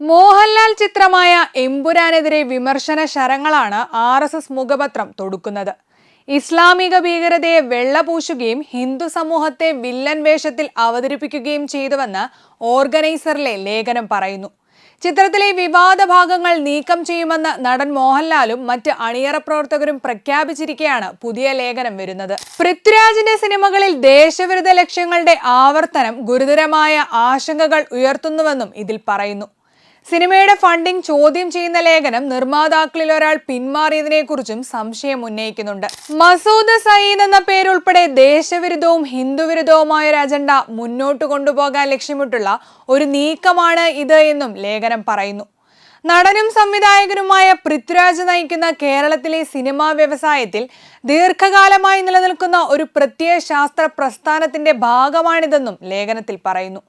മോഹൻലാൽ ചിത്രമായ എമ്പുരാനെതിരെ വിമർശന ശരങ്ങളാണ് ആർ എസ് എസ് മുഖപത്രം തൊടുക്കുന്നത്. ഇസ്ലാമിക ഭീകരതയെ വെള്ളപൂശുകയും ഹിന്ദു സമൂഹത്തെ വില്ലൻ വേഷത്തിൽ അവതരിപ്പിക്കുകയും ചെയ്തുവെന്ന് ഓർഗനൈസറിലെ ലേഖനം പറയുന്നു. ചിത്രത്തിലെ വിവാദ ഭാഗങ്ങൾ നീക്കം ചെയ്യുമെന്ന് നടൻ മോഹൻലാലും മറ്റ് അണിയറ പ്രവർത്തകരും പ്രഖ്യാപിച്ചിരിക്കെയാണ് പുതിയ ലേഖനം വരുന്നത്. പൃഥ്വിരാജിന്റെ സിനിമകളിൽ ദേശവിരുദ്ധ ലക്ഷ്യങ്ങളുടെ ആവർത്തനം ഗുരുതരമായ ആശങ്കകൾ ഉയർത്തുന്നുവെന്നും ഇതിൽ പറയുന്നു. സിനിമയുടെ ഫണ്ടിംഗ് ചോദ്യം ചെയ്യുന്ന ലേഖനം നിർമ്മാതാക്കളിൽ ഒരാൾ പിന്മാറിയതിനെക്കുറിച്ചും സംശയം ഉന്നയിക്കുന്നുണ്ട്. മസൂദ് സയീദ് എന്ന പേരുൾപ്പെടെ ദേശവിരുദ്ധവും ഹിന്ദുവിരുദ്ധവുമായ ഒരു അജണ്ട മുന്നോട്ട് കൊണ്ടുപോകാൻ ലക്ഷ്യമിട്ടുള്ള ഒരു നീക്കമാണ് ഇത് എന്നും ലേഖനം പറയുന്നു. നടനും സംവിധായകനുമായ പൃഥ്വിരാജ് നയിക്കുന്ന കേരളത്തിലെ സിനിമാ വ്യവസായത്തിൽ ദീർഘകാലമായി നിലനിൽക്കുന്ന ഒരു പ്രത്യയ ശാസ്ത്ര പ്രസ്ഥാനത്തിന്റെ ഭാഗമാണിതെന്നും ലേഖനത്തിൽ പറയുന്നു.